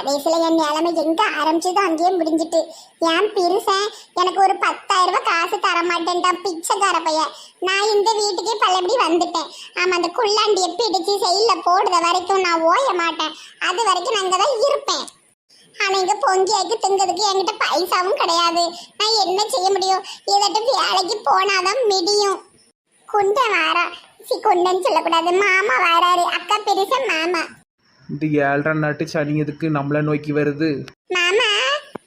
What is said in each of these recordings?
கடைசியில என் நிலைமை எங்க ஆரம்பிச்சதோ அங்கேயே முடிஞ்சிட்டு. என் பெருசா எனக்கு ஒரு பத்தாயிரம் ரூபாய் காசு தர மாட்டேன்டான் பிச்சைக்கார பையன். நான் இந்த வீட்டுக்கே பழபடி வந்துட்டேன். ஆமா அந்த குள்ளாண்டியை பிடிச்சு செயல போடுற வரைக்கும் நான் ஓய மாட்டேன். அது வரைக்கும் நான் இங்கதான் இருப்பேன். ஆனா இங்க பொங்கியாக்கி திங்கிறதுக்கு என்கிட்ட பைசாவும் கிடையாது. நான் என்ன செய்ய முடியும்? இதட்டு வேலைக்கு போனாதான் மிடியும் குண்டன் வாரா. சி குண்டன்னு சொல்லக்கூடாது. மாமா வராரு. அக்கா பெருசா மாமா. இந்த ஏழரை நாட்டு சனி எதுக்கு நம்மளை நோக்கி வருது? மாமா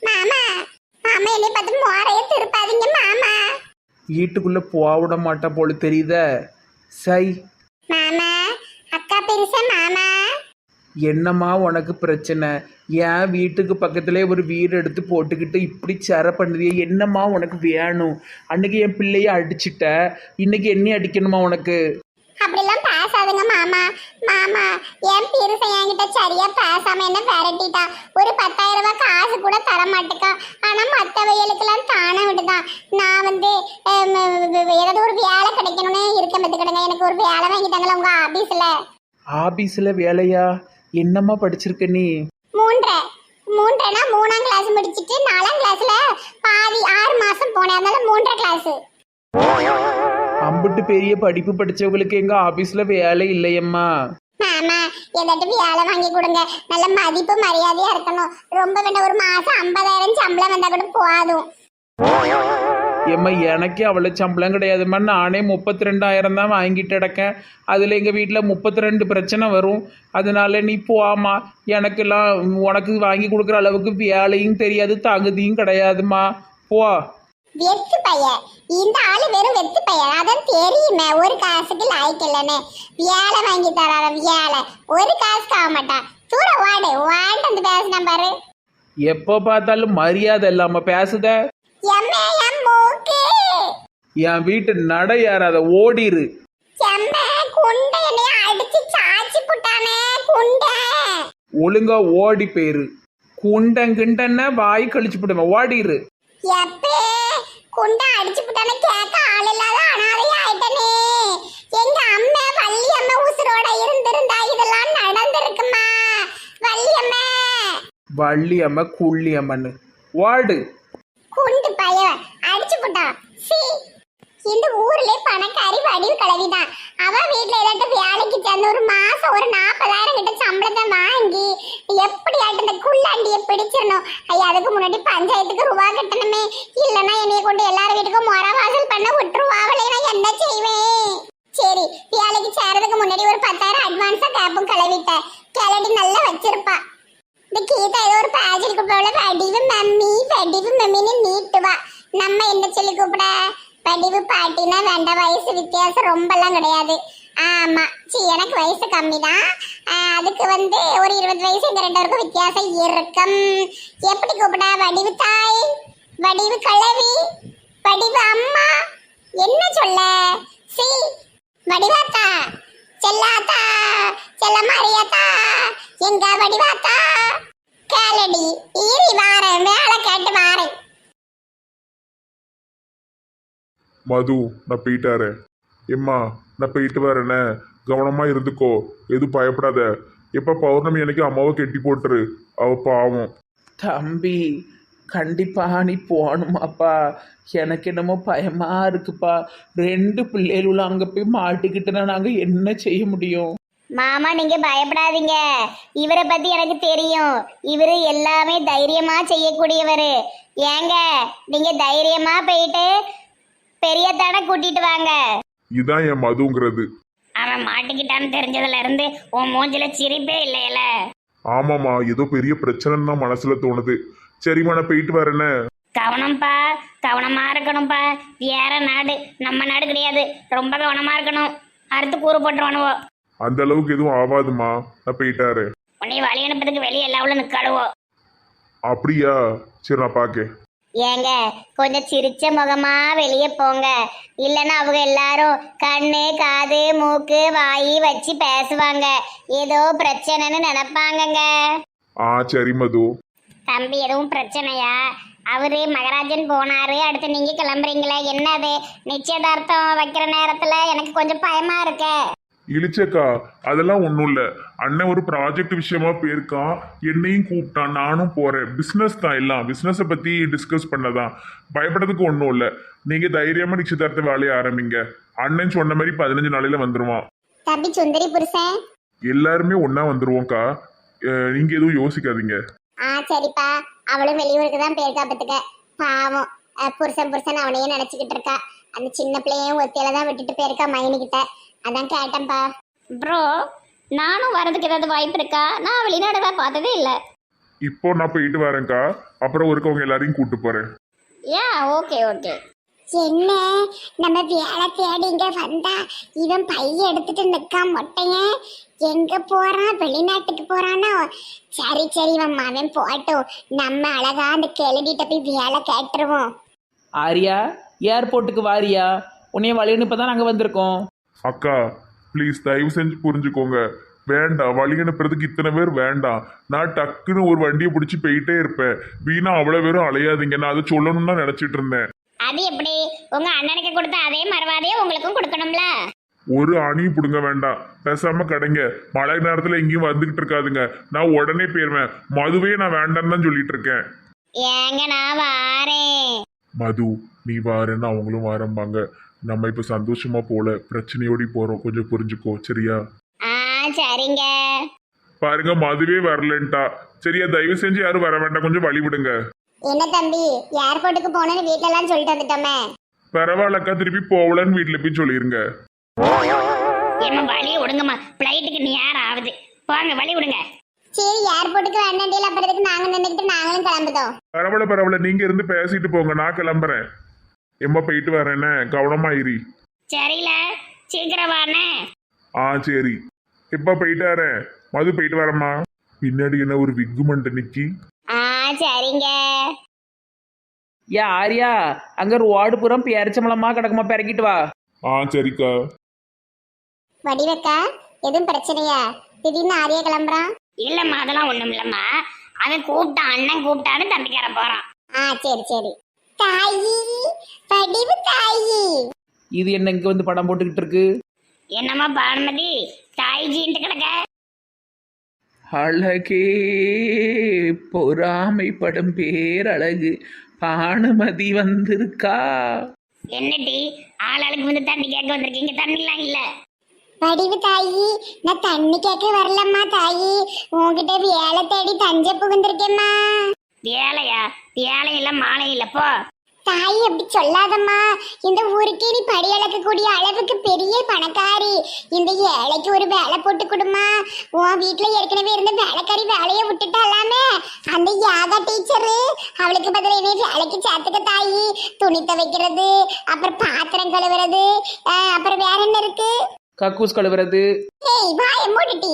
மாமா மாமா என்னை பார்த்து மோரைய திருப்பாதீங்க மாமா. வீட்டுக்குள்ளே போக விட மாட்டா போல தெரியுத. சை. மாமா அக்கா பெருசா மாமா. என்னம்மா உனக்கு பிரச்சனை? ஏன் வீட்டுக்கு பக்கத்துலேயே ஒரு வீடு எடுத்து போட்டுக்கிட்டு இப்படி சர பண்ணுதியே என்னம்மா உனக்கு வேணும்? அன்னைக்கு என் பிள்ளைய அடிச்சிட்ட. இன்னைக்கு என்ன அடிக்கணுமா உனக்கு? அப்படிலாம் பேசாதுங்க மாமா. மாமா என் பெருசன் என்கிட்ட சரியா பேசாம என்ன விரட்டிட்டான் ஒரு பத்தாயிரம் ரூபாய் காசு கூட தர மாட்டேக்கான் ஆனா மற்றவைகளுக்கெல்லாம் தானே விடுதான் நான் வந்து ஹம், ஏதாவது ஒரு வேலை கிடைக்கணும்னு இருக்க பத்துக்கிடுங்க எனக்கு ஒரு வேலை வாங்கி தாங்களா உங்க ஆபீஸ்ல? ஆபீஸில் வேலையா? என்னம்மா படிச்சிருக்க நீ? மூன்றரை. மூன்றரைனா மூணாம் கிளாஸ் முடிச்சிட்டு நாலாம் கிளாஸ்ல பாதி ஆறு மாசம் போனேன். அதனால மூன்றரை கிளாஸ் அம்பிட்டு பெரிய படிப்பு படிச்சவங்களுக்கு எங்க ஆபீஸ்ல வேலை இல்லையம்மா. மாமா ஏதாட்டும் வேலை வாங்கி கொடுங்க. நல்ல மதிப்பு மரியாதையா இருக்கணும். ரொம்ப வேண்டாம் ஒரு மாசம் ஐம்பதாயிரம் சம்பளம் வந்தா கூட போதும். ஏம்மா எனக்கே அவ்வளோ சம்பளம் கிடையாதும்மா. நானே முப்பத்தி ரெண்டாயிரம் தான் வாங்கிட்டு கிடக்கேன். அதில் எங்கள் வீட்டில் முப்பத்தி ரெண்டு பிரச்சனை வரும். அதனால நீ போமா எனக்கெல்லாம் உனக்கு வாங்கி கொடுக்குற அளவுக்கு வேலையும் தெரியாது தகுதியும் கிடையாதும்மா. போ. வெத்து பையன் இந்த ஆளு வெறும் வெத்து பையன் அதான் தெரியுமே ஒரு காசுக்கு லாய்க்கு இல்லைன்னு. வேலை வாங்கி தரார வேலை. ஒரு காசுக்கு ஆக மாட்டான் தூர வாடு வாண்டு வந்து பேசினா பாரு. எப்போ பார்த்தாலும் மரியாதை இல்லாமல் பேசுத? எம்மே எம் மூக்கு. என் வீட்டு நடை ஏறாத ஓடிரு. எம்மே குண்டை என்னைய அடிச்சு சாச்சி புட்டானே குண்டை. ஒழுங்கா ஓடி போயிரு. குண்டங்கிண்டன்னா வாய் கழிச்சு போடுவேன் ஓடிரு. எப்பே குண்டை அடிச்சு புட்டானே கேட்க ஆள் இல்லாத அனாதையா ஆயிட்டனே. எங்க அம்மா வள்ளி அம்மா உசுரோட இருந்திருந்தா இதெல்லாம் நடந்திருக்குமா? வள்ளி அம்மா வள்ளி அம்மா குள்ளி அம்மன்னு ஓடு குண்டு பையன் அடிச்சு புட்டான் சி. இந்த ஊர்ல பணக்காரி வடிவு கிளவிதான் அவ வீட்ல ஏதாட்டும் வேலைக்கு சேர்ந்து ஒரு மாசம் ஒரு நாற்பதாயிரம் கிட்ட சம்பளத்தை வாங்கி எப்படியாட்டும் இந்த ஐயா அதுக்கு முன்னாடி பஞ்சாயத்துக்கு ரூபா கட்டணுமே. இல்லைன்னா என்னைய கொண்டு எல்லார் வீட்டுக்கும் மொர வாசல் பண்ண விட்டுருவாங்களே நான் என்ன செய்வேன்? சரி வேலைக்கு சேரதுக்கு முன்னாடி ஒரு பத்தாயிரம் அட்வான்ஸா கேப்பும் கிளவிட்டேன் கிளடி நல்லா வச்சிருப்பா. இந்த கீதா ஏதோ ஒரு பேஜில் கூப்பிட வடிவு மம்மி வடிவு மம்மின்னு நீட்டுவா. நம்ம என்ன சொல்லி கூப்பிட? வடிவு பாட்டினா வேண்டாம் வயசு வித்தியாசம் ரொம்பலாம் கிடையாது. ஆமா எனக்கு வயசு கம்மி தான் அதுக்கு வந்து ஒரு இருபது வயசு இந்த ரெண்டு பேருக்கும் வித்தியாசம் இருக்கும். எப்படி கூப்பிடா? வடிவு தாய் வடிவு கிழவி வடிவு அம்மா. என்ன சொல்ல? சி வடிவாத்தா செல்லாத்தா செல்ல மாரியாத்தா எங்க வடிவாத்தா? கேளடி ஈரி வாரேன் வேலை கேட்டு வாரேன். மது நான் போயிட்டாரேன் எம்மா நான் போயிட்டு வரேனே. கவனமா இருந்துக்கோ. எதுவும் பயப்படாத. எப்ப பௌர்ணமி அன்னைக்கு அம்மாவை கெட்டி போட்டுரு. அவ பாவம். தம்பி கண்டிப்பா நீ போகணுமாப்பா. எனக்கு என்னமோ பயமா இருக்குப்பா. ரெண்டு பிள்ளைகளும் அங்கே போய் மாட்டிக்கிட்டுனா நாங்கள் என்ன செய்ய முடியும்? மாமா நீங்க பயப்படாதீங்க. இவரை பத்தி எனக்கு தெரியும். இவரு எல்லாமே தைரியமா செய்யக்கூடியவர். ஏங்க நீங்க தைரியமா போயிட்டு பெரியத்தான கூட்டிட்டு வாங்க. இதான் என் மதுங்கிறது. அவன் மாட்டிக்கிட்டான்னு தெரிஞ்சதுல இருந்து உன் மூஞ்சில சிரிப்பே இல்லையில. ஆமாம்மா ஏதோ பெரிய பிரச்சனைன்னு தான் மனசுல தோணுது. சரிம்மா நான் போயிட்டு வரேனே கவனம்ப்பா கவனமா இருக்கணும்ப்பா வேற நாடு நம்ம நாடு கிடையாது. ரொம்ப கவனமா இருக்கணும். அறுத்து கூறு போட்டுருவானுவோ. அந்த அளவுக்கு எதுவும் ஆகாதுமா நான் போயிட்டாரு உன்னை வழி அனுப்புறதுக்கு வெளியே எல்லாவும் நிற்காடுவோ அப்படியா? சரி நான் பார்க்கேன் ஏங்க கொஞ்சம் சிரிச்ச முகமா வெளியே போங்க. இல்லைன்னா அவங்க எல்லாரும் கண்ணு காது மூக்கு வாய் வச்சு பேசுவாங்க. ஏதோ பிரச்சனைன்னு நினைப்பாங்கங்க. ஆ சரி மது. தம்பி எதுவும் பிரச்சனையா? அவரு மகராஜன் போனாரு. அடுத்து நீங்க கிளம்புறீங்களே. என்னது? நிச்சயதார்த்தம் வைக்கிற நேரத்துல எனக்கு கொஞ்சம் பயமா இருக்க. இழிச்சக்கா அதெல்லாம் ஒன்றும் இல்லை. அண்ணன் ஒரு ப்ராஜெக்ட் விஷயமா போயிருக்கான் என்னையும் கூப்பிட்டான் நானும் போகிறேன் பிஸ்னஸ் தான் எல்லாம். பிஸ்னஸை பற்றி டிஸ்கஸ் பண்ணதான். பயப்படுறதுக்கு ஒன்றும் இல்லை. நீங்கள் தைரியமாக நிச்சயதார்த்த வேலையை ஆரம்பிங்க. அண்ணன் சொன்ன மாதிரி பதினஞ்சு நாளையில் வந்துடுவான் தம்பி சுந்தரி புருஷன். எல்லாருமே ஒன்றா வந்துருவோம்க்கா. நீங்கள் எதுவும் யோசிக்காதீங்க. ஆ சரிப்பா. அவளும் வெளியூருக்கு தான் போயிருக்கா பத்துக்க பாவம். புருஷன் புருஷன் அவனையே நினைச்சுக்கிட்டு இருக்கா. அந்த சின்ன பிள்ளையும் ஒத்தியில தான் விட்டுட்டு போயிருக்கா மைனிக்கிட்ட அதான் கேட்டேன்ப்பா ப்ரோ நானும் வரதுக்கு ஏதாவது வாய்ப்பு இருக்கா? நான் வெளிநாடுல பார்த்ததே இல்லை. இப்போ நான் போயிட்டு வரேன்க்கா. அப்புறம் ஒருக்க உங்க எல்லாரையும் கூட்டு போகிறேன் யா ஓகே ஓகே. என்ன? நம்ம வேலை தேடி இங்க வந்தா இவன் பைய எடுத்துட்டு நிக்கான் மொட்டையன் எங்க போறான்? வெளிநாட்டுக்கு போறானா? சரி சரி இவன் மகன் போட்டும் நம்ம அழகா அந்த கிளடிட்ட போய் வேலை கேட்டுருவோம். ஆரியா ஏர்போர்ட்டுக்கு வாரியா? உன்னைய வழி அனுப்ப தான் நாங்கள் வந்திருக்கோம். அக்கா ப்ளீஸ் தயவு செஞ்சு புரிஞ்சுக்கோங்க. வேண்டாம் வழி அனுப்புறதுக்கு இத்தனை பேர் வேண்டாம் நான் டக்குன்னு ஒரு வண்டியை பிடிச்சி போயிட்டே இருப்பேன். வீணா அவ்வளோ பேரும் அலையாதீங்க. நான் அதை சொல்லணும்னு தான் நினச்சிட்டு இருந்தேன். அது எப்படி? உங்க அண்ணனுக்கு கொடுத்த அதே மரவாதையே உங்களுக்கும் கொடுக்கணும்ல? ஒரு அணியும் பிடுங்க வேண்டாம் பேசாம கடைங்க. மழை நேரத்தில் எங்கேயும் வந்துகிட்டு இருக்காதுங்க. நான் உடனே போயிருவேன். மதுவே நான் வேண்டாம்னு தான் சொல்லிட்டு இருக்கேன். ஏங்க நான் வாரேன். மது நீ வாரேன்னு அவங்களும் வாரம்பாங்க. நம்ம இப்போ சந்தோஷமா போல பிரச்சனையோடி போறோம். கொஞ்சம் புரிஞ்சுக்கோ சரியா? ஆ சரிங்க. பாருங்க மதுவே வரலன்ட்டா. சரியா தயவு செஞ்சு யாரும் வர வேண்டாம். கொஞ்சம் வழி விடுங்க. என்ன தம்பி ஏர்போர்ட்டுக்கு போனேன்னு வீட்டுல எல்லாம் சொல்லிட்டு வந்துட்டோமே. பரவாயில்லக்கா திருப்பி போகலன்னு வீட்டில் போய் சொல்லிருங்க. ஏமா வழி விடுங்கம்மா. ஃப்ளைட்டுக்கு நேரம் ஆகுது. போங்க வழி விடுங்க. சரி ஏர்போர்ட்டுக்கு வேண்டாண்டியில் அப்புறத்துக்கு நாங்க நின்றுக்கிட்டு நாங்களும் கிளம்புதோம் பரவாயில்ல பரவாயில்ல. நீங்க இருந்து பேசிட்டு போங்க. நான் கிளம்புறேன். எம்மா போயிட்டு வரேனே. கவனமா இரி சரியில சீக்கிரம் வாண்ணே. ஆ சரி. இப்ப போயிட்டாரே மது போயிட்டு வரேம்மா. பின்னாடி என்ன ஒரு விக்கு மண்டை நிக்கி? ஆ சரிங்க. ஏ ஆரியா அங்கே ரோடு புறம் பேரிச்சம்பளமா கிடக்குமா? பிறக்கிட்டு வா. ஆ சரிக்கா. வடிவக்கா எதுவும் பிரச்சனையா? திடீர்னு ஆரியா கிளம்புறான். இல்லம்மா அதெல்லாம் ஒண்ணும் இல்லம்மா. அவன் கூப்பிட்டான் அண்ணன் கூப்பிட்டான்னு தம்பிக்கார போறான். ஆ சரி சரி. தாயி வடிவு தாயி. இது என்ன இங்கே வந்து படம் போட்டுக்கிட்டு இருக்கு? என்னம்மா பானுமதி? தாய்ஜின்ட்டு கிடக்க? அழகே பொறாமைப்படும் பேரழகு. பானுமதி வந்திருக்கா? என்னடி ஆளாளுக்கு வந்து தண்ணி கேட்க வந்திருக்கீங்க? தண்ணிலாம் இல்ல. வடிவு தாயி. நான் தண்ணி கேட்க வரலம்மா தாயி. உன்கிட்ட வேலை தேடி தஞ்சை புகுந்திருக்கேம்மா. வேலையா? வேலை இல்ல மாலை இல்ல போ. தாயி அப்படி சொல்லாதம்மா. இந்த ஊருக்கே நீ படி அளக்கக்கூடிய அளவுக்கு பெரிய பணக்காரி. இந்த ஏழைக்கு ஒரு வேலை போட்டு கொடுமா உன் வீட்டுல ஏற்கனவே இருந்த வேலைக்காரி வேலையை விட்டுட்டாலாமே? அந்த யாகா டீச்சரு அவளுக்கு பதிலா இனி வேலைக்கு சேர்த்துக்க தாயி. துணி துவைக்கிறது அப்புறம் பாத்திரம் கழுவுறது அப்புறம் வேற என்ன இருக்கு? கக்கூஸ் கழுவுறது. ஏய் வாய மூடிட்டி.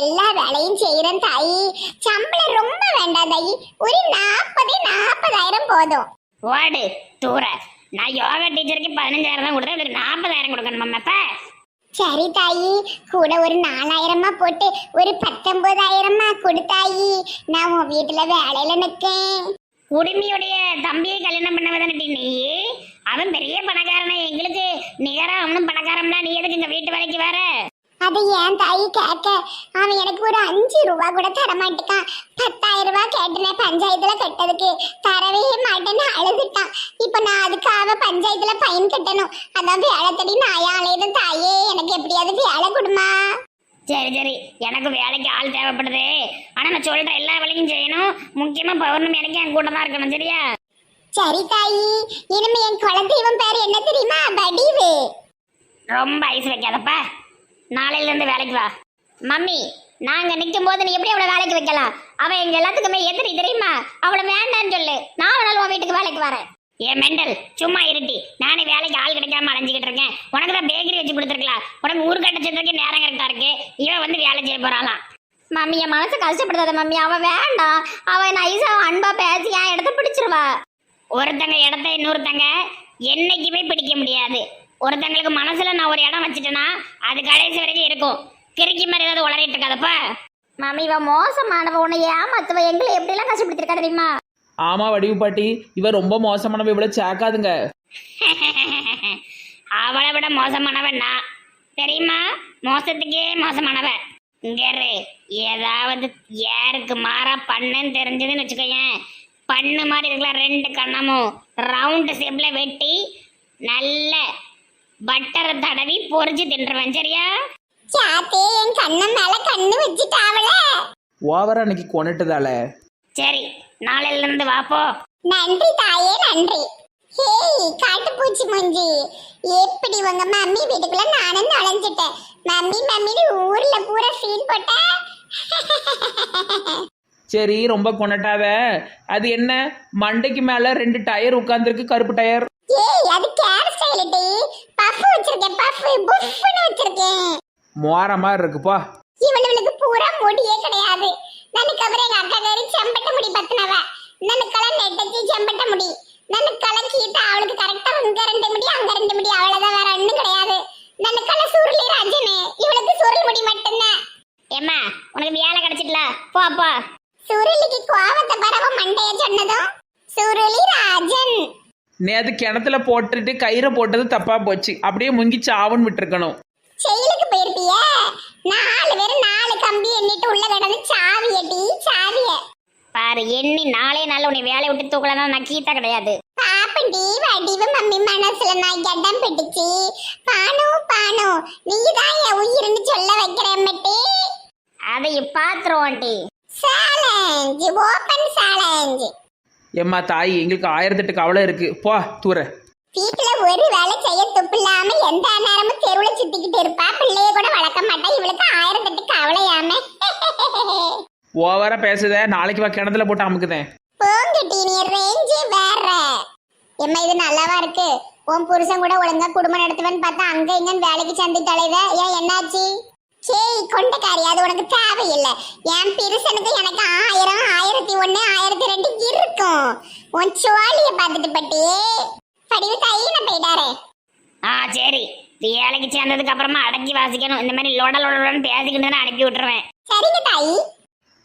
எல்லா வேலையும் செய்யறேன் தாயி. சம்பளம் ரொம்ப வேண்டாம் தாயி. ஒரு நாற்பது நாற்பதாயிரம் போதும். ஓடு தூர. நான் யோகா டீச்சருக்கு பதினஞ்சாயிரம் தான் கொடுத்தேன். இவருக்கு நாற்பதாயிரம் கொடுக்கணுமா இப்ப சரி தாயி. கூட ஒரு நாலாயிரமா போட்டு ஒரு பத்தொன்பதாயிரமா கொடுத்தாயி நான் உன் வீட்டுல வேலையில நிக்கேன். குடுமியுடைய தம்பியை கல்யாணம் பண்ணவதானடி நீ? அவன் பெரிய பணக்காரன. எங்களுக்கு நிகரா அவனும் பணக்காரம்னா நீ எதுக்கு இங்க வீட்டு வேலைக்கு வர? அது ஏன் தாய் கேட்க. அவன் எனக்கு ஒரு அஞ்சு ரூபா கூட தர மாட்டேக்கான் பத்தாயிரம் ரூபாய் கேட்டேன் பஞ்சாயத்துல கட்டதுக்கு. தரவே மாட்டேன்னு அழுதுட்டான். இப்ப நான் அதுக்காக பஞ்சாயத்துல பயன் கட்டணும். அதான் வேலை தடி நான் அலையுதும் தாயே எனக்கு எப்படியாவது வேலை கொடுமா? சரி சரி. எனக்கு வேலைக்கு ஆள் தேவைப்படுது. ஆனா நான் சொல்ற எல்லா வேலையும் செய்யணும். முக்கியமா பௌர்ணமி எனக்கு என் கூட தான் இருக்கணும் சரியா? சரி தாயி. இனிமே என் குலதெய்வம் பேர் என்ன தெரியுமா? வடிவு. ரொம்ப ஐஸ் வைக்காதப்பா. நாளையில இருந்து வேலைக்கு வா. மம்மி நாங்க நிற்கும் போது நீ எப்படி அவளை வேலைக்கு வைக்கலாம்? அவ எங்க எல்லாத்துக்குமே எதிரி தெரியுமா? அவளை வேண்டான்னு சொல்லு. நான் வேணாலும் உன் வீட்டுக்கு வேலைக்கு வரேன். ஏன் மெண்டல் சும்மா இருட்டி. நானே வேலைக்கு ஆள் கிடைக்காம அலைஞ்சிக்கிட்டு இருக்கேன். உனக்கு தான் பேக்கரி வச்சு கொடுத்துருக்கலாம். உனக்கு ஊர் கட்டச்சதுக்கு நேரம் கரெக்டா இருக்கு. இவன் வந்து வேலை செய்ய போறாளாம். மம்மி என் மனசு கஷ்டப்படுதாத மம்மி. அவ வேண்டாம். அவ நைஸா அன்பா பேசி என் இடத்த பிடிச்சிருவா. ஒருத்தங்க இடத்த இன்னொருத்தங்க என்னைக்குமே பிடிக்க முடியாது. ஒருத்தங்களுக்கு மனசுல நான் ஒரு இடம் வச்சுட்டேன்னா அது கடைசி வரைக்கும் இருக்கும். கிறுக்கி மாதிரி ஏதாவது உளறிட்டு இருக்காதப்பா. மாமி இவ மோசமானவ உன்னை ஏமாத்துவ எங்களை எப்படிலாம் கஷ்டப்படுத்திருக்கா தெரியுமா? ஆமாம் வடிவு பாட்டி. இவ ரொம்ப மோசமானவ இவ்வளோ சேர்க்காதுங்க. அவளை விட மோசமானவன் நான். தெரியுமா? மோசத்துக்கே மோசமானவ. இங்க இரு. ஏதாவது யாருக்கு மாறா பண்ணுன்னு தெரிஞ்சதுன்னு வச்சுக்கோயேன். பண்ணு மாதிரி இருக்கலாம் ரெண்டு கண்ணமும். ரவுண்டு ஷேப்ல வெட்டி நல்ல பட்டரை தடவி பொரிச்சு தின்றுவேன். சரியா? சாத்தே என் கண்ணன் மேல கண்ணு வச்சுட்டாவல ஓவரா அன்னைக்கு கொண்டுட்டதால சரி. நாளையில இருந்து வாப்போ நன்றி தாயே நன்றி. ஹேய் காட்டுப்பூச்சி மஞ்சி. எப்படி உங்க மம்மி வீட்டுக்குள்ள நானும் நுழைஞ்சிட்டேன். மம்மி மம்மின்னு ஊர்ல பூரா சீன் போட்ட. சரி ரொம்ப கொண்டாட்டாத. அது என்ன? மண்டைக்கு மேல ரெண்டு டயர் உட்காந்துருக்கு கருப்பு டயர் ஏய் அது கேர் ஸ்டைல் டி. பஃப் வச்சிருக்கேன் பஃப் புஃப்னு வச்சிருக்கேன். மோரமா இருக்குப்பா இவளுக்கு பூரா முடியே கிடையாது. நனுக்கு அப்புறம் எங்க அக்கா காரி செம்பட்ட முடி பத்தினவ. நனுக்கெல்லாம் நெட்டச்சி செம்பட்ட முடி. நனுக்கெல்லாம் கீட்டா அவளுக்கு கரெக்டா இங்க ரெண்டு முடி அங்க ரெண்டு முடி அவ்வளவுதான் வேற ஒண்ணும் கிடையாது. நனுக்கெல்லாம் சுருளி ராஜனு இவளுக்கு சுருள் முடி மட்டும்தான். ஏம்மா உனக்கு வேலை கிடைச்சிட்டல? போ போ. சுருளிக்கு கோவத்தை பரவ மண்டைய சொன்னதும் சுருளி ராஜன். நேத்து கிணத்துல போட்டுட்டு கயிறை போட்டது தப்பா போச்சு. அப்படியே முங்கி சாவுன்னு விட்டுருக்கணும். செயலுக்கு போயிருப்பிய? நாலு உள்ள கிடந்து சாவிய டி சாவிய. பாரு எண்ணி நாளே நாள் உன்னை வேலையை விட்டு தூக்கலன்னா நான் கீத்தா கிடையாது. பாப்பண்டி வடிவ மம்மி மனசுல நான் இடம் பிடிச்சு பானு பானு நீதான் என் உயிர்னு சொல்ல வைக்கிறேன் மட்டி. அதை பாத்துருவோம் ஆண்டி. சேலஞ்ச் ஓபன் சேலஞ்ச் ஏம்மா தாய் எங்களுக்கு ஆயிரத்தெட்டு கவலை இருக்கு. போ தூர. வீட்டுல ஒரு வேலை செய்ய துப்பு இல்லாம எந்த நேரமும் தெருவுல சுத்திக்கிட்டு இருப்பா. பிள்ளைய கூட வளர்க்க மாட்டா இவளுக்கு ஆயிரத்தெட்டு கவலையாம ஓவரா பேசுத நாளைக்கு வா கிணத்துல போட்டு அமுக்குதேன் போங்கட்டி நீ ரேஞ்சே வேற. எம்மா இது நல்லாவா இருக்கு? உன் புருஷன் கூட ஒழுங்கா குடும்பம் நடத்துவேன்னு பார்த்தா அங்க இங்கன்னு வேலைக்கு சந்தி தலைவ. ஏன் என்னாச்சு? சேய் கொண்டக்காரி அது உனக்கு தேவையில்லை. என் பெருசனுக்கு எனக்கு ஆயிரம் ஆயிரத்தி ஒண்ணு ஆயிரத்தி ரெண்டு இருக்கும். உன் சுவாலிய பார்த்துட்டு பட்டி. படிவு தையின போயிட்டாரே. ஆ சரி. வேலைக்கு சேர்ந்ததுக்கு அப்புறமா அடக்கி வாசிக்கணும். இந்த மாதிரி லொட லொடன்னு பேசிக்கிட்டு நான் அனுப்பி விட்டுருவேன். சரிங்க தாயி.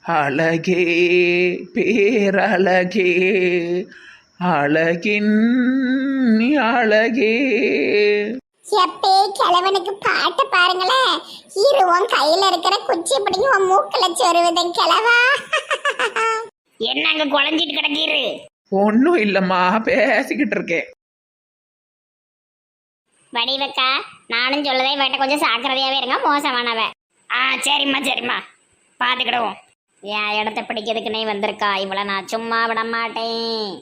அழகே பேரழகே அழகின் அழகே. எப்பே கிழவனுக்கு பாட்டு பாருங்களேன் இரு உன் கையில இருக்கிற குச்சி பிடிங்கி உன் மூக்குல சொருவுதன் கிழவா. என்ன அங்க குழஞ்சிட்டு கிடக்கீரு? ஒன்றும் இல்லைம்மா பேசிக்கிட்டு இருக்கேன். வடிவக்கா நானும் சொல்லதே வேட்ட கொஞ்சம் சாக்கிரதையாவே இருங்க மோசமானவ ஆ சரிம்மா சரிம்மா. பார்த்துக்கிடுவோம் என் இடத்த பிடிக்கிறதுக்குன்னே வந்திருக்கா? இவளை நான் சும்மா விட மாட்டேன்.